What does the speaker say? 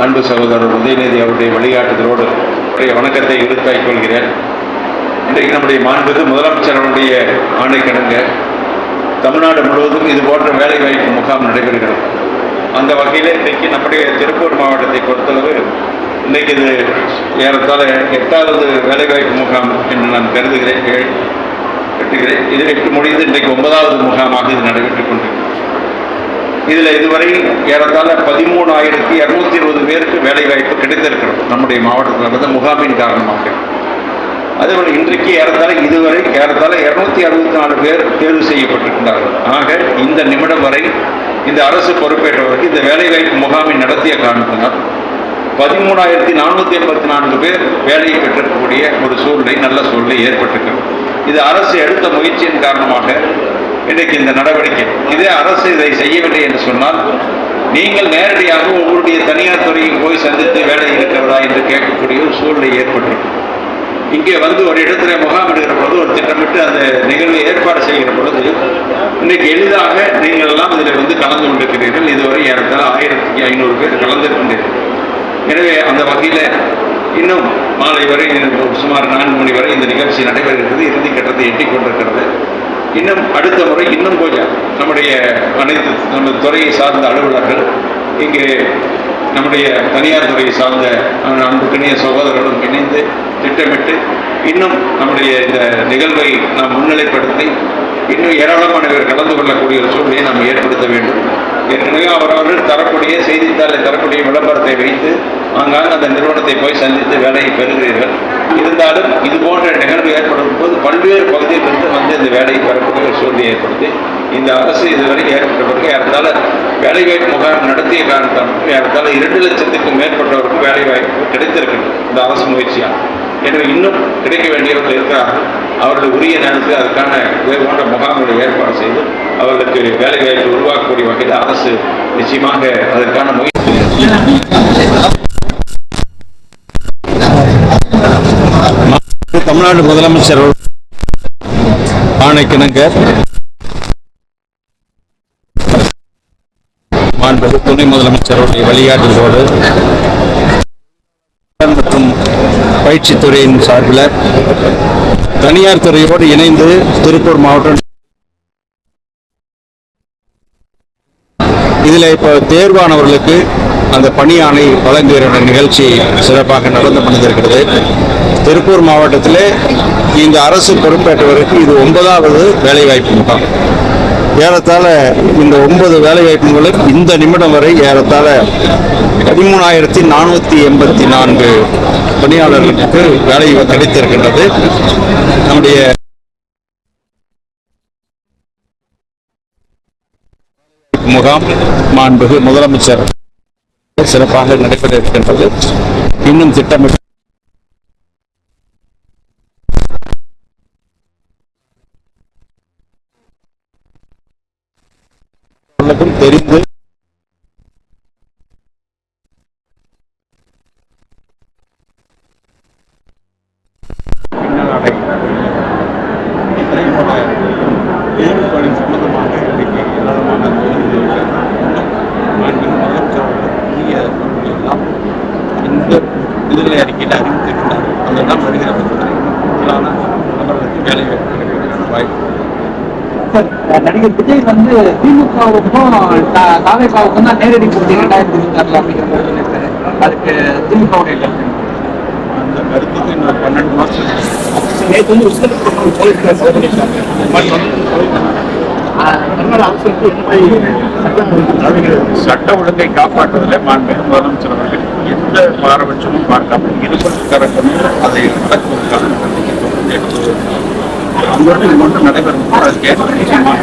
அன்பு சகோதரர் உதயநிதி அவருடைய வழிகாட்டுதலோடு அவருடைய வணக்கத்தை எடுத்தாய் கொள்கிறேன். இன்றைக்கு நம்முடைய மாண்புக்கு முதலமைச்சர் அவருடைய கிடங்க தமிழ்நாடு முழுவதும் இது போன்ற வேலைவாய்ப்பு முகாம் நடைபெறுகிறது. அந்த வகையில் இன்றைக்கு நம்முடைய திருப்பூர் மாவட்டத்தை பொறுத்தளவு இன்றைக்கு இது ஏறத்தாழ எட்டாவது வேலைவாய்ப்பு முகாம் என்று நான் கருதுகிறேன் கே- இது எட்டு முடிந்து இன்றைக்கு ஒன்பதாவது முகாமாக இது நடைபெற்றுக் கொண்டிருக்கிறது. இதில் இதுவரை ஏறத்தாழ பதிமூணாயிரத்தி இரநூத்தி இருபது பேருக்கு வேலைவாய்ப்பு கிடைத்திருக்கிறது. நம்முடைய மாவட்டத்தில் நடந்த முகாமின் காரணமாக. அதேபோல் இன்றைக்கு ஏறத்தாழ இதுவரை ஏறத்தாழ இரநூத்தி அறுபத்தி நாலு பேர் தேர்வு செய்யப்பட்டிருக்கிறார்கள். ஆக இந்த நிமிடம் வரை இந்த அரசு பொறுப்பேற்றவருக்கு இந்த வேலைவாய்ப்பு முகாமை நடத்திய காரணத்தினால் பதிமூணாயிரத்தி நானூற்றி எண்பத்தி நான்கு பேர் வேலையை பெற்றிருக்கக்கூடிய ஒரு சூழ்நிலை நல்ல சூழ்நிலை ஏற்பட்டிருக்கிறது. இது அரசு எடுத்த முயற்சியின் காரணமாக இன்றைக்கு இந்த நடவடிக்கை. இதே அரசு இதை செய்யவில்லை என்று சொன்னால் நீங்கள் நேரடியாக உங்களுடைய தனியார் துறையில் போய் சந்தித்து வேலை இருக்கிறதா என்று கேட்கக்கூடிய ஒரு சூழ்நிலை ஏற்பட்டிருக்கு. இங்கே வந்து ஒரு இடத்துல முகாமிடுகிற பொழுது ஒரு திட்டமிட்டு அந்த நிகழ்வை ஏற்பாடு செய்கிற பொழுது இன்னைக்கு எளிதாக நீங்கள் எல்லாம் இதில் வந்து கலந்து கொண்டிருக்கிறீர்கள். இதுவரை ஏறத்தால் ஆயிரத்தி ஐநூறு பேர் கலந்திருக்கின்றீர்கள் எனவே அந்த வகையில் இன்னும் மாலை வரை சுமார் நான்கு மணி வரை இந்த நிகழ்ச்சி நடைபெறுகிறது. இறுதி கட்டத்தை எட்டிக் கொண்டிருக்கிறது. இன்னும் அடுத்த முறை இன்னும் கொஞ்சம் நம்முடைய அனைத்து நம்ம துறையை சார்ந்த அலுவலர்கள் இங்கே நம்முடைய தனியார் துறையை சார்ந்த அஹ், அன்புக்கினிய சகோதரர்களும் இணைந்து திட்டமிட்டு இன்னும் நம்முடைய இந்த நிகழ்வை நாம் முன்னிலைப்படுத்தி இன்னும் ஏராளமான பேர் கலந்து கொள்ளக்கூடிய ஒரு சூழ்நிலையை நாம் ஏற்படுத்த வேண்டும். ஏற்கனவே அவரவர்கள் தரக்கூடிய செய்தித்தாளை தரக்கூடிய விளம்பரத்தை வைத்து ஆங்காங்க அந்த நிறுவனத்தை போய் சந்தித்து வேலையை பெறுகிறீர்கள். இருந்தாலும் இது போன்ற நிகழ்வு ஏற்படும் போது பல்வேறு பகுதியிலிருந்து வந்து இந்த வேலையை பெறக்கூடிய ஒரு சூழ்நிலை ஏற்படுத்தி இந்த அரசு இதுவரை ஏற்பட்ட பிறகு வேலைவாய்ப்பு முகாம் நடத்திய காரணத்தால் ஏறத்தால இரண்டு லட்சத்துக்கும் மேற்பட்டவருக்கு வேலைவாய்ப்பு கிடைத்திருக்கிறது. இந்த அரசு முயற்சியால். எனவே இன்னும் கிடைக்க வேண்டியவர்கள் இருக்கிறார்கள். அவர்கள் உரிய நேரத்தில் அதற்கான இது போன்ற முகாம்களை ஏற்பாடு செய்து அவர்களுக்கு வேலைவாய்ப்பு உருவாக்கக்கூடிய வகையில் அரசு நிச்சயமாக அதற்கான முயற்சி தமிழ்நாடு முதலமைச்சர் ஆணைக்கிணங்க மாண்பு துணை முதலமைச்சருடைய வழிகாட்டுதலோடு மற்றும் பயிற்சித் துறையின் சார்பில் தனியார் துறையோடு இணைந்து திருப்பூர் மாவட்டம் இதில் இப்போ தேர்வானவர்களுக்கு அந்த பணியானை வழங்குகிற நிகழ்ச்சி சிறப்பாக நடந்து கொண்டிருக்கிறது. திருப்பூர் மாவட்டத்திலே இந்த அரசு பொறுப்பேற்றவருக்கு இது ஒன்பதாவது வேலைவாய்ப்பு முகாம். ஏறத்தாழ இந்த ஒன்பது வேலைவாய்ப்புகளும் இந்த நிமிடம் வரை ஏறத்தாழ பதிமூணாயிரத்தி நானூற்றி எண்பத்தி நான்கு பணியாளர்களுக்கு வேலை கிடைத்திருக்கின்றது. நம்முடைய முகாம் மாண்புகு முதலமைச்சர் சிறப்பாக நடைபெற இருக்கின்றது. இன்னும் திட்டமிட்டு எல்லாம் தெரிந்து விடுதலை அறிக்கையில் அறிவித்திருக்கிறார் அதெல்லாம் வருகிற நபர்களுக்கு வேலை வாய்ப்பு நடிகர் விஜய் வந்து திமுகவுக்கும் தாவேகாவுக்கும் தான் நேரடி போட்டி ரெண்டாயிரத்தி இருபத்தி ஆறுல அப்படிங்கிற சொல்லியிருக்காரு அதுக்கு திமுகவுடைய கருத்து? அந்த கருத்துக்கு இன்னொரு பன்னெண்டு மாதம் நேற்று வந்து உச்சநீதிமன்றம் போலீஸ்கார் சொல்லியிருக்காங்க. சட்ட ஒழுங்கை காப்பாற்றுவதில் மாண்புமிகு முதலமைச்சர் அவர்கள் எந்த பாரபட்சமும் பார்க்காமல் இருப்பதற்கான அதை நடத்துவதற்கான நடவடிக்கை தொடர்ந்து எடுத்து வருகிறார். அங்கோடு நடைபெறும் போராட்டத்தை நிச்சயமாக